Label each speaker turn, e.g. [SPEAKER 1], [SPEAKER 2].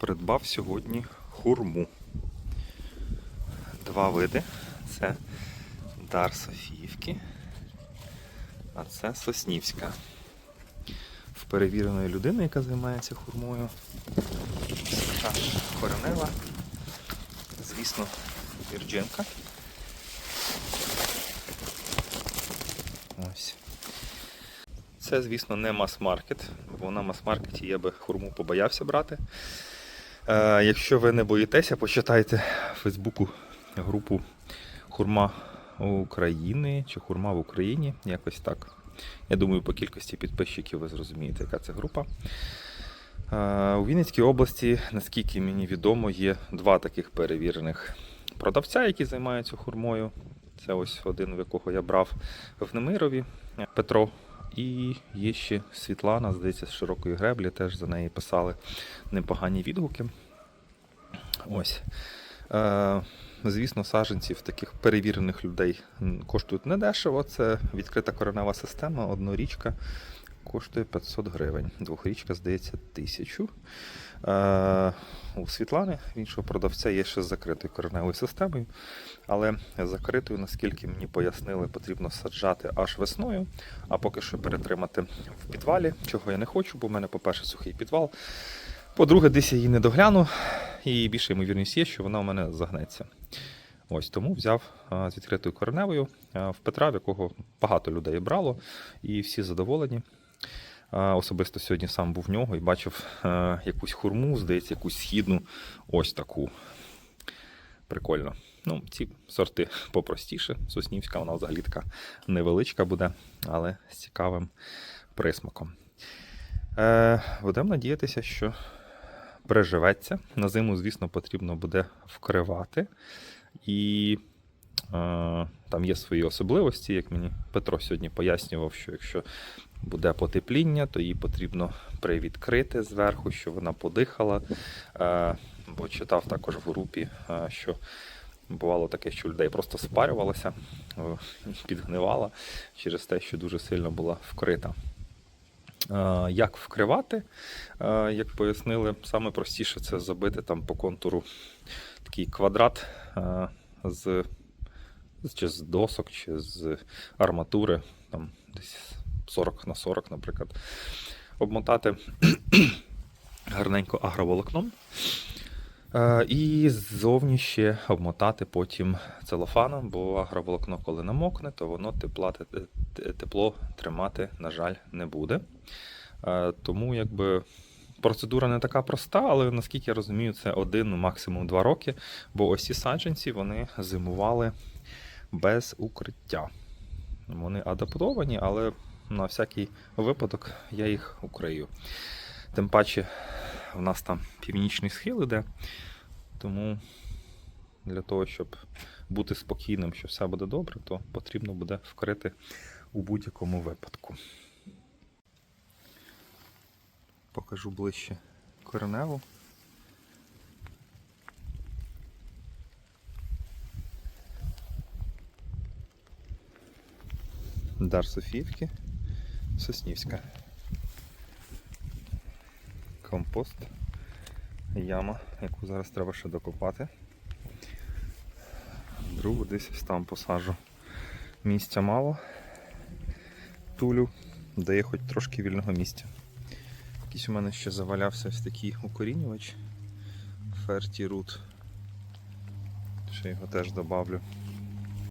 [SPEAKER 1] придбав сьогодні хурму. Два види. Це дар Софіївки, а це Соснівська. В перевіреної людини, яка займається хурмою. Коренева. Звісно, вірджинка. Ось. Це, звісно, не мас-маркет, бо на мас-маркеті я би хурму побоявся брати. Е, якщо ви не боїтеся, почитайте Фейсбуку групу Хурма України чи Хурма в Україні. Якось так. Я думаю, по кількості підписчиків ви зрозумієте, яка це група. Е, У Вінницькій області, наскільки мені відомо, є два таких перевірених продавця, які займаються хурмою. Це ось один, в якого я брав в Немирові Петро. І є ще Світлана, здається, з широкої греблі, теж за неї писали непогані відгуки. Ось. Е, звісно, саджанців таких перевірених людей коштують недешево. Це відкрита коренева система, однорічка коштує 500 гривень. Двохрічка, здається, 1000. Е, у Світлани, іншого продавця, є ще з закритою кореневою системою. Але закритою, наскільки мені пояснили, потрібно саджати аж весною, а поки що перетримати в підвалі, чого я не хочу, бо в мене, по-перше, сухий підвал. По-друге, десь я її не догляну, і більше ймовірність є, що вона у мене загнеться. Ось тому взяв з відкритою кореневою в Петра, в якого багато людей брало, і всі задоволені. Особисто сьогодні сам був в нього і бачив якусь хурму, здається, якусь східну, ось таку. Прикольно. Ну, ці сорти попростіше. Соснівська, вона взагалі така невеличка буде, але з цікавим присмаком. Е, будемо надіятися, що приживеться. На зиму, звісно, потрібно буде вкривати. І е, там є свої особливості, як мені Петро сьогодні пояснював, що якщо буде потепління, то її потрібно привідкрити зверху, щоб вона подихала. Е, бо читав також в групі, е, що бувало таке, що людей просто спарювалося, е, підгнивала через те, що дуже сильно була вкрита. Як вкривати, як пояснили, саме простіше це забити там по контуру такий квадрат з- чи з досок, чи з арматури, там десь 40 на 40, наприклад. Обмотати гарненько агроволокном. Е, І ззовні ще обмотати потім целофаном, бо агроволокно, коли намокне, то воно тепла, те- те- тепло тримати, на жаль, не буде. Е, Тому якби процедура не така проста, але наскільки я розумію, це один, ну, максимум два роки. Бо ось ці саджанці вони зимували без укриття. Вони адаптовані, але на всякий випадок я їх укрию. Тим паче, в нас там північний схил іде, тому для того, щоб бути спокійним, що все буде добре, то потрібно буде вкрити у будь-якому випадку. Покажу ближче кореневу. Дар Софіївки, Соснівська. Компост, яма, яку зараз треба ще докопати. Другу десь там посаджу. Місця мало. Тулю, дає хоч трошки вільного місця. Якийсь у мене ще завалявся ось такий укорінювач. Ферті Root. Ще його теж добавлю.